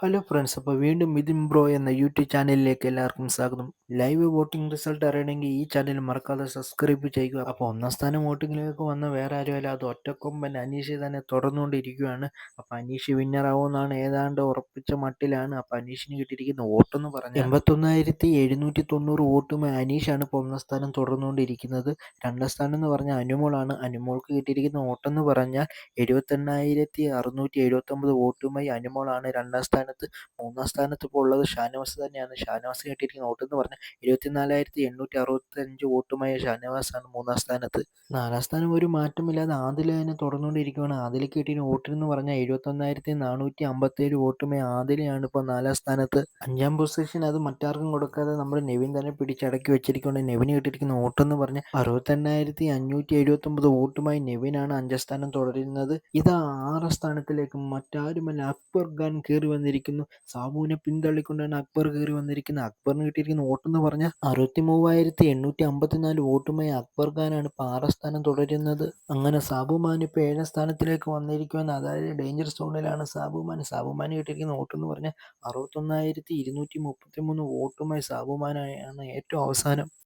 Hello friends അപ്പോൾ വീണ്ടും Mithun bro എന്ന യൂട്യൂബ് ചാനലിലേക്ക് എല്ലാവർക്കും സ്വാഗതം. ലൈവ് വോട്ടിംഗ് റിസൾട്ട് അറിയണമെങ്കിൽ ഈ ചാനൽ മറക്കാതെ സബ്സ്ക്രൈബ് ചെയ്യുക. അപ്പോൾ ഒന്നാം സ്ഥാനം വോട്ടിങ്ങിലേക്ക് വന്ന വേറെ ആരുമല്ല അത് ഒറ്റക്കൊമ്പൻ അനീഷ് തന്നെ തുടർന്നുകൊണ്ടിരിക്കുകയാണ്. അപ്പോൾ അനീഷ് വിന്നറാവുമെന്നാണ് ഏതാണ്ട് ഉറപ്പിച്ച മട്ടിലാണ് അപ്പോൾ അനീഷിന് കിട്ടിയിരിക്കുന്ന വോട്ടെന്ന് പറഞ്ഞാൽ എൺപത്തൊന്നായിരത്തി എഴുന്നൂറ്റി തൊണ്ണൂറ് വോട്ടുമായി അനീഷാണ് ഇപ്പോൾ ഒന്നാം സ്ഥാനം തുടർന്നുകൊണ്ടിരിക്കുന്നത്. രണ്ടാം സ്ഥാനം എന്ന് പറഞ്ഞാൽ അനുമോളാണ്. അനുമോൾക്ക് കിട്ടിയിരിക്കുന്ന വോട്ടെന്ന് പറഞ്ഞാൽ എഴുപത്തെണ്ണായിരത്തി അറുന്നൂറ്റി എഴുപത്തൊമ്പത് വോട്ടുമായി അനുമോളാണ് രണ്ടാം സ്ഥാനത്ത്. മൂന്നാം സ്ഥാനത്ത് ഇപ്പോൾ ഉള്ളത് ഷാനവാസ് തന്നെയാണ്. ഷാനവാസ് കിട്ടിയിരിക്കുന്ന വോട്ടെന്ന് പറഞ്ഞാൽ എഴുപത്തിനാലായിരത്തി എണ്ണൂറ്റി അറുപത്തഞ്ച് വോട്ടുമായ ഷാനവാസാണ് മൂന്നാം സ്ഥാനത്ത്. നാലാം സ്ഥാനം ഒരു മാറ്റമില്ലാതെ ആദില തന്നെ തുടർന്നുകൊണ്ടിരിക്കുകയാണ് ആദിലയ്ക്ക് കിട്ടിയ വോട്ടിനെന്ന് പറഞ്ഞാൽ എഴുപത്തൊന്നായിരത്തി നാനൂറ്റി അമ്പത്തേഴ് വോട്ടുമായി ആദിലയാണ് ഇപ്പോൾ നാലാം സ്ഥാനത്ത്. അഞ്ചാം പൊസിഷൻ അത് മറ്റാർക്കും കൊടുക്കാതെ നമ്മുടെ നെവിൻ തന്നെ പിടിച്ചടക്കി വെച്ചിരിക്കുകയാണ് നെവിന് കിട്ടിയിരിക്കുന്ന വോട്ടെന്ന് പറഞ്ഞാൽ അറുപത്തെണ്ണായിരത്തി അഞ്ഞൂറ്റി എഴുപത്തൊമ്പത് വോട്ടുമായി നെവിനാണ് അഞ്ചാം സ്ഥാനം തുടരുന്നത്. ഇത് ആറാം സ്ഥാനത്തിലേക്ക് മറ്റാരുമല്ല അക്ബർ ഖാൻ കയറി വന്നിരിക്കുന്നു. സാബുവിനെ പിന്തള്ളിക്കൊണ്ടാണ് അക്ബർ കയറി വന്നിരിക്കുന്നത്. അക്ബറിന് കിട്ടിയിരിക്കുന്ന വോട്ടെന്ന് പറഞ്ഞാൽ അറുപത്തി മൂവായിരത്തി എണ്ണൂറ്റി അമ്പത്തിനാല് വോട്ടുമായി അക്ബർ ഖാനാണ് ആറാം സ്ഥാനം തുടരുന്നത്. അങ്ങനെ സാബുമാൻ ഇപ്പോൾ ഏഴാം സ്ഥാനത്തിലേക്ക് വന്നിരിക്കുമെന്ന് അതായത് ഡേഞ്ചർ സോണിലാണ് സാബുമാൻ സാബുമാൻ കിട്ടിയിരിക്കുന്ന വോട്ടെന്ന് പറഞ്ഞാൽ അറുപത്തൊന്നായിരത്തി ഇരുന്നൂറ്റി മുപ്പത്തി മൂന്ന് വോട്ടുമായി സാബുമാനാണ് ഏറ്റവും അവസാനം.